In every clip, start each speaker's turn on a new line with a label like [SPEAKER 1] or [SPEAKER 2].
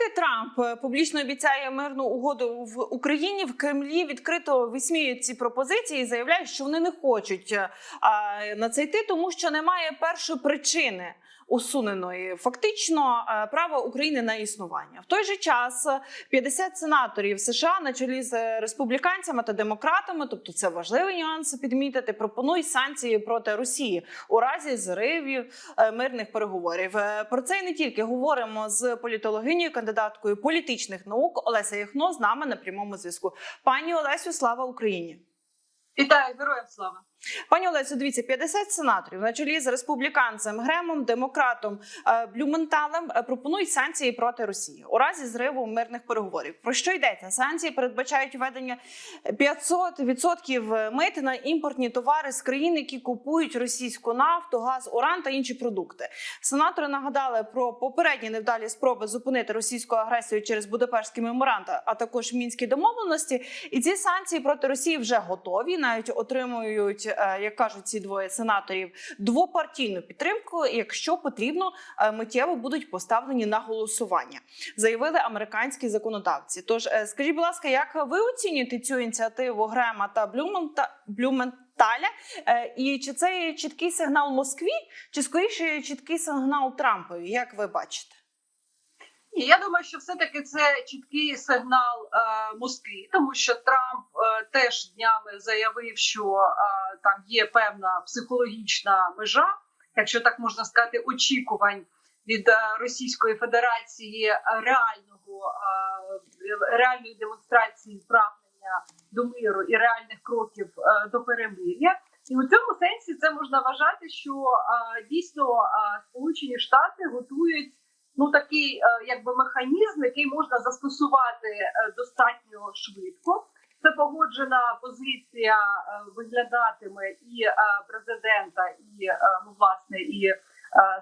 [SPEAKER 1] Поки Трамп е, публічно обіцяє мирну угоду в Україні, в Кремлі відкрито висміють ці пропозиції і заявляють, що вони не хочуть е, на це йти, тому що немає першої причини. Усуненої фактично е, права України на існування в той же час е, 50 сенаторів США на чолі з республіканцями та демократами, тобто це важливий нюанс підмітити, пропонують санкції проти Росії у разі зривів е, мирних переговорів. Е, Про це і не тільки говоримо з політологинею, кандидаткою політичних наук Олеся Яхно з нами на прямому зв'язку. Пані Олесю, слава Україні!
[SPEAKER 2] Вітаю, героям слава.
[SPEAKER 1] Пані Олесю, дивіться, 50 сенаторів на чолі з республіканцем Гремом, демократом е, Блюменталем е, пропонують санкції проти Росії у разі зриву мирних переговорів. Про що йдеться? Санкції передбачають введення 500% мит на імпортні товари з країн, які купують російську нафту, газ, уран та інші продукти. Сенатори нагадали про попередні невдалі спроби зупинити російську агресію через Будапештський меморандум, а також мінські домовленості. І ці санкції проти Росії вже готові. Навіть отримують, е, як кажуть ці двоє сенаторів, двопартійну підтримку. Якщо потрібно, е, миттєво будуть поставлені на голосування, заявили американські законодавці. Тож е, скажіть, будь ласка, як ви оцінюєте цю ініціативу Грема та Блюмента Блюменталя? Е, І чи це чіткий сигнал Москві, чи скоріше чіткий сигнал Трампові? Як ви бачите?
[SPEAKER 2] І я думаю, що все-таки це чіткий сигнал е, Москві, тому що Трамп е, теж днями заявив, що е, там є певна психологічна межа, якщо так можна сказати, очікувань від е, Російської Федерації е, реального е, реальної демонстрації прагнення до миру і реальних кроків е, до перемир'я. І у цьому сенсі це можна вважати, що е, дійсно е, Сполучені Штати готують ну такий е, якби механізм, який можна застосувати е, достатньо швидко. Це погоджена позиція е, виглядатиме і президента, і ну власне і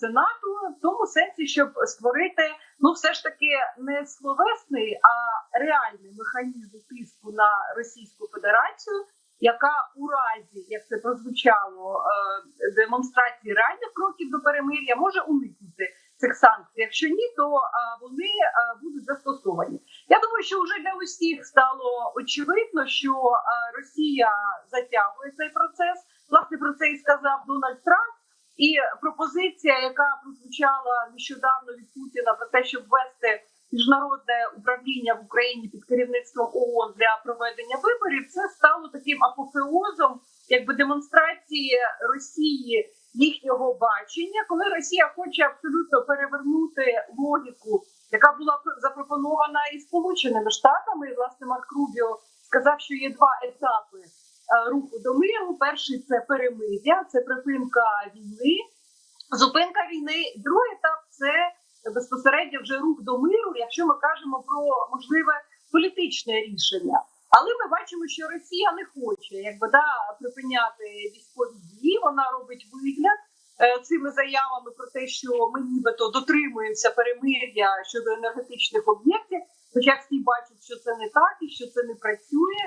[SPEAKER 2] сенату, в тому сенсі, щоб створити ну все ж таки не словесний, а реальний механізм тиску на Російську Федерацію, яка у разі, як це прозвучало, демонстрації реальних кроків до перемир'я може уникнути цих санкцій. Якщо ні, то а, вони а, будуть застосовані. Я думаю, що вже для усіх стало очевидно, що а, Росія затягує цей процес. Власне про це і сказав Дональд Трамп. І пропозиція, яка прозвучала нещодавно від Путіна про те, щоб ввести міжнародне управління в Україні під керівництвом ООН для проведення виборів, це стало таким апофеозом, якби демонстрації Росії їхнього бачення, коли Росія хоче абсолютно перевернути логіку, яка була запропонована і Сполученими Штатами. І, власне, Марк Рубіо сказав, що є два етапи е, руху до миру. Перший це перемир'я, це припинка війни, зупинка війни. Другий етап це безпосередньо вже рух до миру, якщо ми кажемо про можливе політичне рішення. Але ми бачимо, що Росія не хоче якби да припиняти військові дії. Вона робить вигляд е, цими заявами про те, що ми нібито дотримуємося перемир'я щодо енергетичних об'єктів. Хоча всі бачать, що це не так і що це не працює.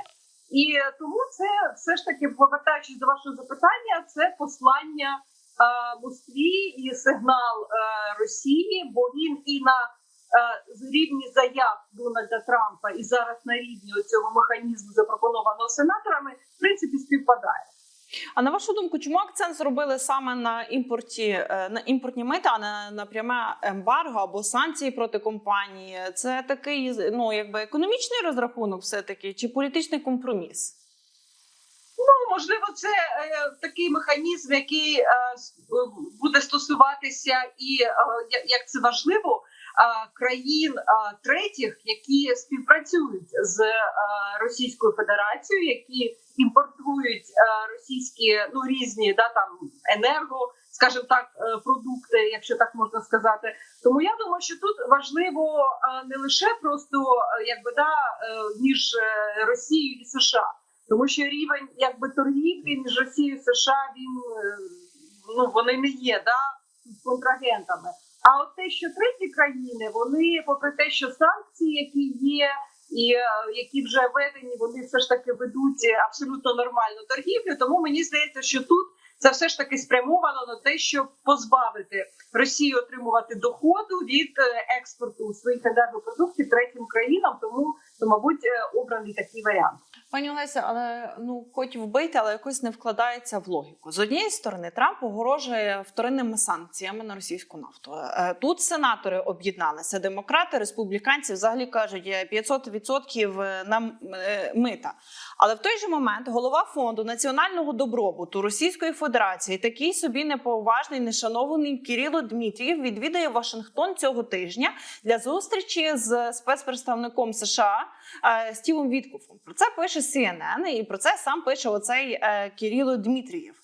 [SPEAKER 2] І тому це все ж таки повертаючись до вашого запитання, це послання е, Москві і сигнал е, Росії, бо він і на з рівні заяв Дональда Трампа і зараз на рівні цього механізму, запропонованого сенаторами, в принципі, співпадає.
[SPEAKER 1] А на вашу думку, чому акцент зробили саме на імпорті е, на імпортні мита, а не на пряме ембарго або санкції проти компанії? Це такий ну якби економічний розрахунок, все таки чи політичний компроміс?
[SPEAKER 2] Ну можливо, це е, такий механізм, який е, буде стосуватися, і е, як це важливо країн третіх, які співпрацюють з Російською Федерацією, які імпортують російські ну різні да там енерго, скажімо так, продукти, якщо так можна сказати. Тому я думаю, що тут важливо не лише просто якби да між Росією і США, тому що рівень якби торгівлі між Росією і США він ну вони не є да контрагентами. А от те, що треті країни, вони, попри те, що санкції, які є, і е, які вже введені, вони все ж таки ведуть абсолютно нормальну торгівлю. Тому мені здається, що тут це все ж таки спрямовано на те, щоб позбавити Росію отримувати доходу від е, експорту своїх енергопродуктів третім країнам. Тому, то, мабуть, е, обраний такий варіант.
[SPEAKER 1] Пані Олеся, але ну хоч вбити, але якось не вкладається в логіку. З однієї сторони, Трамп погрожує вторинними санкціями на російську нафту. Е, Тут сенатори об'єдналися. Демократи, республіканці взагалі кажуть е, 500% на е, мита. Але в той же момент голова фонду національного добробуту Російської Федерації, такий собі неповажний, нешанований Кирило Дмитрієв, відвідає Вашингтон цього тижня для зустрічі з спецпредставником США е, Стівом Віткофом. Про це пише CNN, і про це сам пише оцей е, Кирило Дмитрієв.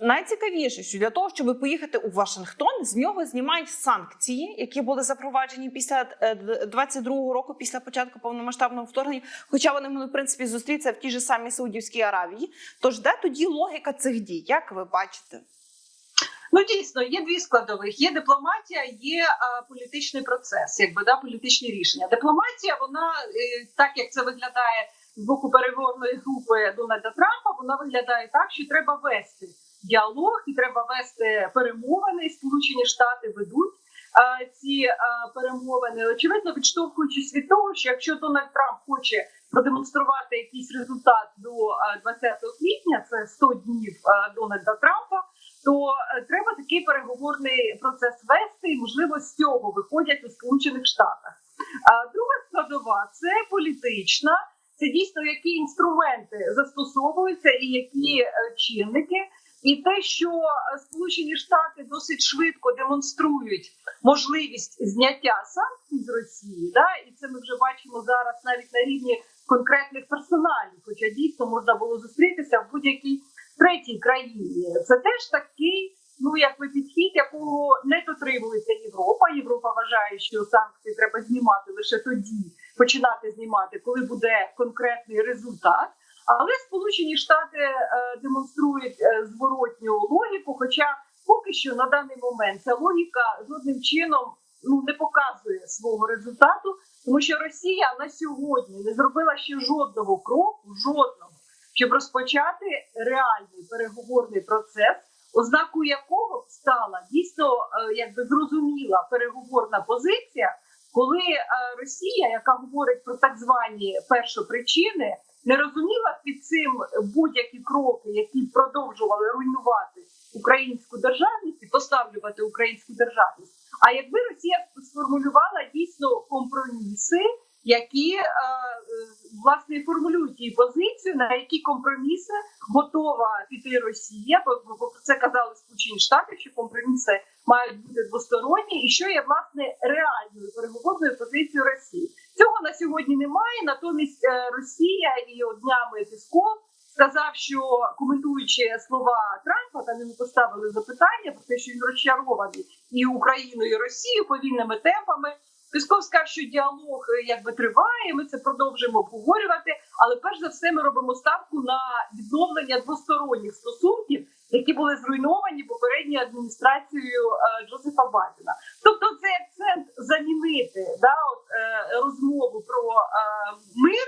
[SPEAKER 1] Найцікавіше, що для того, щоб поїхати у Вашингтон, з нього знімають санкції, які були запроваджені після е, 22-го року, після початку повномасштабного вторгнення. Хоча вони могли в принципі зустрітися в тій же самій Саудівській Аравії. Тож де тоді логіка цих дій? Як ви бачите?
[SPEAKER 2] Ну дійсно є дві складових: є дипломатія, є а, політичний процес, якби да політичні рішення. Дипломатія, вона е, так як це виглядає з боку переговорної групи Дональда Трампа, вона виглядає так, що треба вести діалог і треба вести перемовини. Сполучені Штати ведуть ці перемовини. Очевидно, відштовхуючись від того, що якщо Дональд Трамп хоче продемонструвати якийсь результат до а, 20 квітня, це 100 днів Дональда Трампа то е, треба такий переговорний процес вести, і можливо з цього виходять у Сполучених Штатах. А друга складова це політична. Це дійсно які інструменти застосовуються і які е, чинники, і те, що е, Сполучені Штати досить швидко демонструють можливість зняття санкцій з Росії, да, і це ми вже бачимо зараз навіть на рівні конкретних персоналів, хоча дійсно можна було зустрітися в будь-якій третій країні. Це теж такий, ну якби підхід, якого не дотримується Європа. Європа вважає, що санкції треба знімати лише тоді, починати знімати, коли буде конкретний результат. Але Сполучені Штати е, демонструють е, зворотню логіку. Хоча поки що на даний момент ця логіка жодним чином ну не показує свого результату, тому що Росія на сьогодні не зробила ще жодного кроку, жодного щоб розпочати реальний переговорний процес, ознакою якого стала дійсно е, якби зрозуміла переговорна позиція, коли е, Росія, яка говорить про так звані першопричини, не розуміла під цим будь-які кроки, які продовжували руйнувати українську державність і поставлювати українську державність. А якби Росія сформулювала дійсно компроміси, які е, власне формулюють її позицію, на які компроміси готова піти Росія, бо, про це казали Сполучені Штати, що компроміси мають бути двосторонні, і що є власне реальною переговорною позицією Росії. Цього на сьогодні немає. Натомість е, Росія і днями Пісков сказав, що коментуючи слова Трампа, там йому поставили запитання про те, що він розчарований і Україною, і Росією повільними темпами. Пісков сказав, що діалог е, якби триває. Ми це продовжуємо обговорювати. Але перш за все, ми робимо ставку на відновлення двосторонніх стосунків, які були зруйновані попередньою адміністрацією е, Джозефа Байдена. Тобто, цей акцент замінити да, от, е, розмову про мир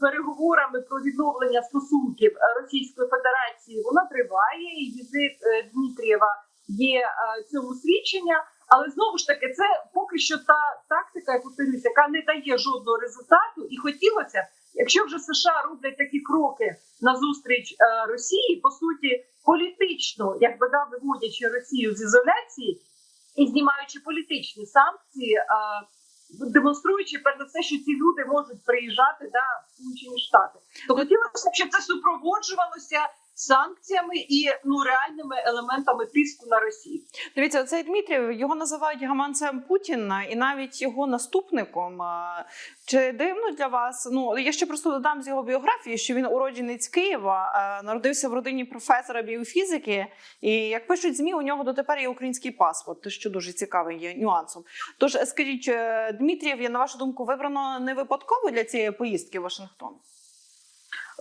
[SPEAKER 2] переговорами про відновлення стосунків Російської Федерації. Вона триває, і візит Дмитрієва є цьому свідчення. Але знову ж таки, це поки що та тактика, я повторюся, яка не дає жодного результату, і хотілося, якщо вже США роблять такі кроки на зустріч е, Росії, по суті, політично, якби да, виводячи Росію з ізоляції і знімаючи політичні санкції, е, демонструючи перш за все, що ці люди можуть приїжджати да, в Сполучені Штати, то хотілося б, щоб це супроводжувалося санкціями і ну реальними елементами тиску на Росію.
[SPEAKER 1] Дивіться, цей Дмитрів його називають гаманцем Путіна і навіть його наступником. Чи дивно для вас? Ну я ще просто додам з його біографії, що він уродженець Києва, народився в родині професора біофізики. І як пишуть змі, у нього дотепер є український паспорт, що дуже цікавим є нюансом. Тож скажіть, е, Дмитрієв, я на вашу думку, вибрано не випадково для цієї поїздки в Вашингтон?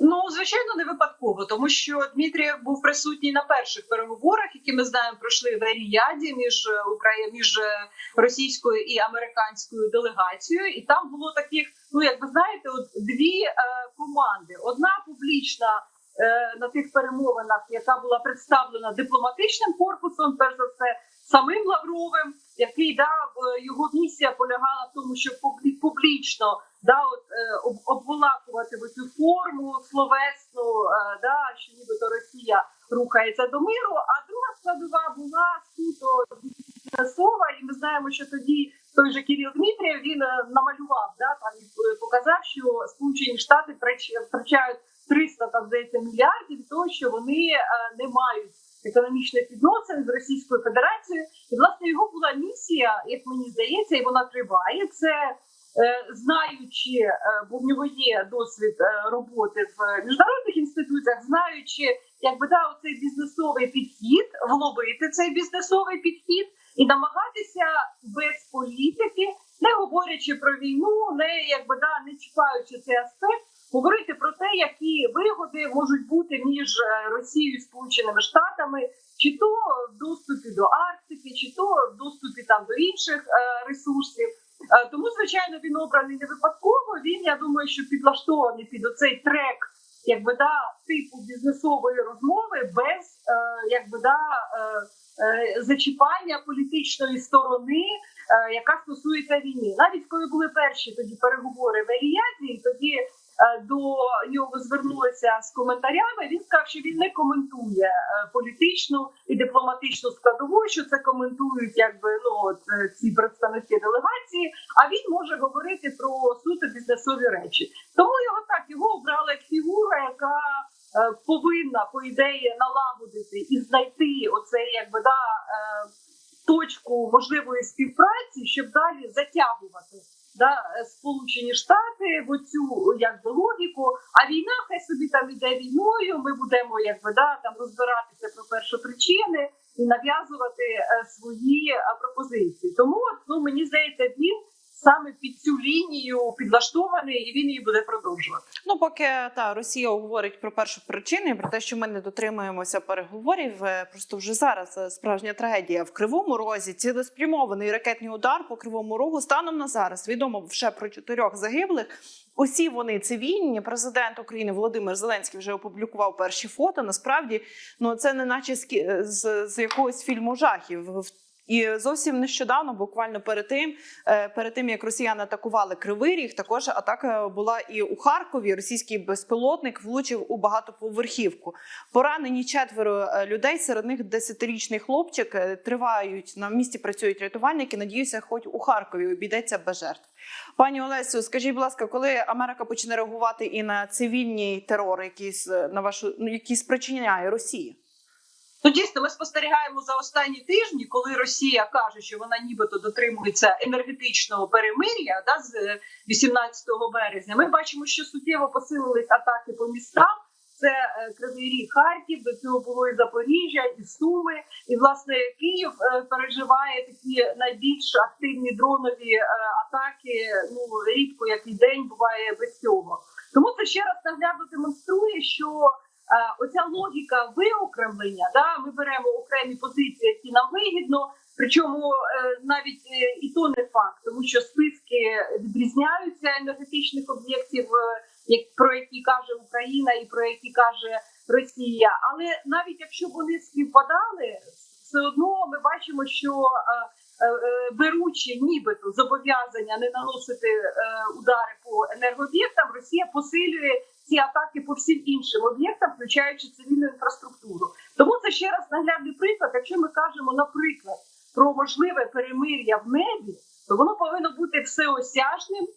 [SPEAKER 2] Ну звичайно, не випадково, тому що Дмитрієв був присутній на перших переговорах, які ми знаємо пройшли в Аріяді між Україною, між російською і американською делегацією, і там було таких, ну як ви знаєте, от дві е, команди: одна публічна е, на тих перемовинах, яка була представлена дипломатичним корпусом, перш за все, самим Лавровим, який дав е, його місія полягала в тому, щоб публі- публічно да, от, е, об- обволакувати цю форму словесну, е, да, що нібито Росія рухається до миру. А друга складова була суто бізнесова, і ми знаємо, що тоді той же Кирил Дмитрієв він е, намалював да там і показав, що Сполучені Штати втрач- втрачають 300 там здається мільярдів того, що вони не мають економічних відносин з Російською Федерацією. І власне його була місія, як мені здається, і вона триває. Це знаючи, е, бо в нього є досвід е, роботи в міжнародних інституціях, знаючи, якби да, оцей бізнесовий підхід, вловити цей бізнесовий підхід і намагатися без політики, не говорячи про війну, не якби да не чіпаючи цей аспект, говорити про те, які вигоди можуть бути між е, Росією і Сполученими Штатами, чи то в доступі до Арктики, чи то в доступі там до інших е, ресурсів. Е, Тому, звичайно, він обраний не випадково. Він я думаю, що підлаштований під оцей трек, якби да типу бізнесової розмови без е, якби да е, зачіпання політичної сторони, яка стосується війни. Навіть коли були перші тоді переговори в Еліазії, тоді до нього звернулися з коментарями. Він сказав, що він не коментує е, політичну і дипломатичну складову, що це коментують якби ну от е, ці представники делегації. А він може говорити про суто бізнесові речі. Тому його так його обрали як фігура, яка е, повинна по ідеї налагодити і знайти оцей якби да е, точку можливої співпраці, щоб далі затягувати да, е, Сполучені Штати в оцю якби логіку. А війна хай собі там іде війною. Ми будемо якби да там розбиратися про першопричини і нав'язувати е, свої е, пропозиції. Тому ну мені здається, він саме під цю лінію підлаштований, і він її буде продовжувати.
[SPEAKER 1] Ну, поки та Росія говорить про першу причину, про те, що ми не дотримуємося переговорів. е, Просто вже зараз е, справжня трагедія в кривому розі. Цілеспрямований ракетний удар по кривому рогу. Станом на зараз відомо вже про чотирьох загиблих. Усі вони цивільні. Президент України Володимир Зеленський вже опублікував перші фото. Насправді, ну це не наче з, з, з якогось фільму жахів. І зовсім нещодавно, буквально перед тим, е, перед тим як росіяни атакували Кривий Ріг, також атака була і у Харкові. Російський безпілотник влучив у багатоповерхівку. Поранені четверо е, людей. Серед них десятирічний хлопчик. Е, Тривають на місці. Працюють рятувальники. Надіюся, хоч у Харкові обійдеться без жертв. Пані Олесю, скажіть, будь ласка, коли Америка почне реагувати і на цивільний терор, якийсь е, на вашу ну, який спричиняє Росія?
[SPEAKER 2] Ну, дійсно, ми спостерігаємо за останні тижні, коли Росія каже, що вона нібито дотримується енергетичного перемир'я да, з е, 18 березня. Ми бачимо, що суттєво посилились атаки по містам. Це е, Кривий Ріг, Харків, до цього було і Запоріжжя, і Суми. І власне Київ е, переживає такі найбільш активні дронові е, атаки. Ну рідко який день буває без цього. Тому це ще раз наглядно демонструє, що оця логіка виокремлення, да, ми беремо окремі позиції, які нам вигідно. Причому е, навіть е, і то не факт, тому що списки відрізняються енергетичних об'єктів, е, як про які каже Україна і про які каже Росія. Але навіть якщо вони співпадали, все одно ми бачимо, що е, е, е, беручи нібито зобов'язання не наносити е, удари по енергооб'єктам, Росія посилює ці атаки по всім іншим об'єктам, включаючи цивільну інфраструктуру. Тому це ще раз наглядний приклад. Якщо ми кажемо, наприклад, про можливе перемир'я в небі, то воно повинно бути всеосяжним,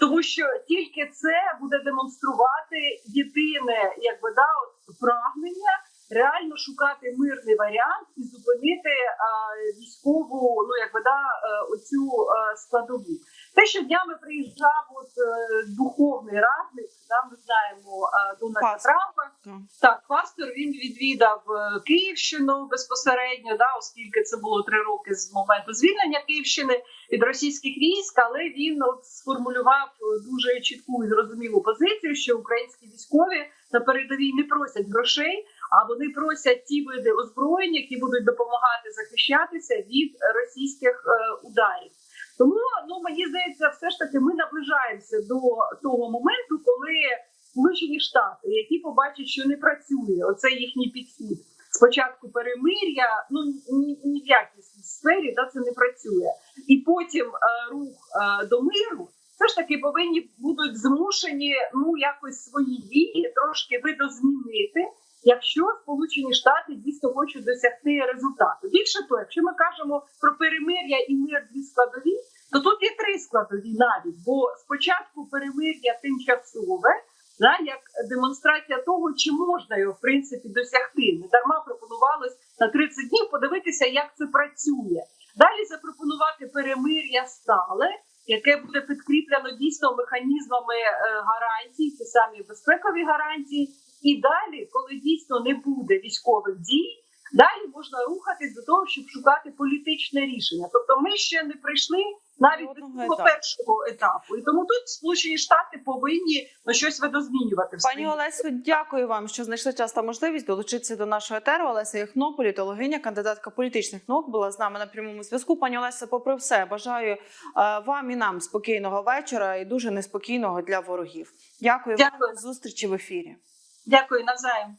[SPEAKER 2] тому що тільки це буде демонструвати єдине, якби да, от, прагнення реально шукати мирний варіант і зупинити військову, ну якби да, е, оцю е, складову. Те, що днями приїжджав от е, духовний радник, да, ми знаємо Дональда Трампа. Так, пастор він відвідав Київщину безпосередньо, да, оскільки це було три роки з моменту звільнення Київщини від російських військ, але він от сформулював дуже чітку і зрозумілу позицію, що українські військові на передовій не просять грошей, а вони просять ті види озброєнь, які будуть допомагати захищатися від російських е, ударів. Тому ну мені здається, все ж таки ми наближаємося до того моменту, коли Сполучені Штати, які побачать, що не працює оце їхній підхід. Спочатку перемир'я, ну ні, ні в якісній сфері да, це не працює, і потім е, рух е, до миру. Все ж таки повинні будуть змушені ну якось свої дії трошки видозмінити, якщо Сполучені Штати дійсно хочуть досягти результату. Bільше того, якщо ми кажемо про перемир'я і мир дві складові, то тут є три складові навіть. Бо спочатку перемир'я тимчасове, да, як демонстрація того, чи можна його в принципі досягти. Не дарма пропонувалось на 30 днів подивитися, як це працює. Далі запропонувати перемир'я стале, яке буде підкріплено дійсно механізмами е, гарантій, ті самі безпекові гарантії. І далі, коли дійсно не буде військових дій, далі можна рухатись до того, щоб шукати політичне рішення. Тобто, ми ще не прийшли навіть
[SPEAKER 1] До
[SPEAKER 2] цього
[SPEAKER 1] етапу.
[SPEAKER 2] першого етапу. І тому тут Сполучені Штати повинні ну, щось видозмінювати в
[SPEAKER 1] Пані Олесю, дякую вам, що знайшли час та можливість долучитися до нашого етеру. Олеся Яхно, політологиня, кандидатка політичних наук, була з нами на прямому зв'язку. Пані Олеся, попри все, бажаю е, вам і нам спокійного вечора і дуже неспокійного для ворогів. Дякую,
[SPEAKER 2] Дякую.
[SPEAKER 1] вам. До зустрічі в ефірі.
[SPEAKER 2] Дякую навзаєм.